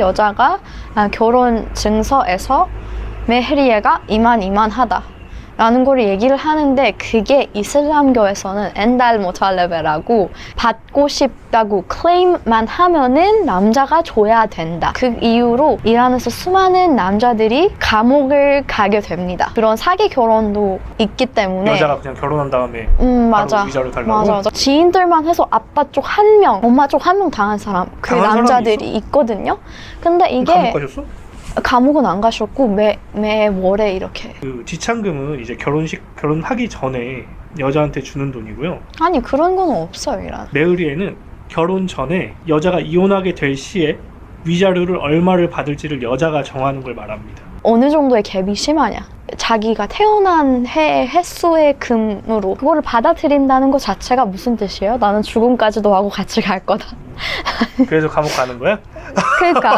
여자가 아, 결혼 증서에서 메헤리에가 이만 이만하다. 라는 걸 얘기를 하는데 그게 이슬람교에서는 엔달 모탈레베라고 받고 싶다고 클레임만 하면은 남자가 줘야 된다. 그 이유로 이란에서 수많은 남자들이 감옥을 가게 됩니다. 그런 사기 결혼도 있기 때문에 여자가 그냥 결혼한 다음에 음 맞아 위자료 달라고? 맞아 맞아 지인들만 해서 아빠 쪽 한 명 엄마 쪽 한 명 당한 사람 그 당한 남자들이 있거든요 근데 이게 감옥 가셨어? 감옥은 안 가셨고 매, 매 월에 이렇게 그 지참금은 이제 결혼식 결혼하기 전에 여자한테 주는 돈이고요. 아니 그런 건 없어요 이란 메으리에는 결혼 전에 여자가 이혼하게 될 시에 위자료를 얼마를 받을지를 여자가 정하는 걸 말합니다. 어느 정도의 갭이 심하냐 자기가 태어난 해 횟수의 금으로 그거를 받아들인다는 것 자체가 무슨 뜻이에요? 나는 죽음까지도 하고 같이 갈 거다 그래서 감옥 가는 거야? 그러니까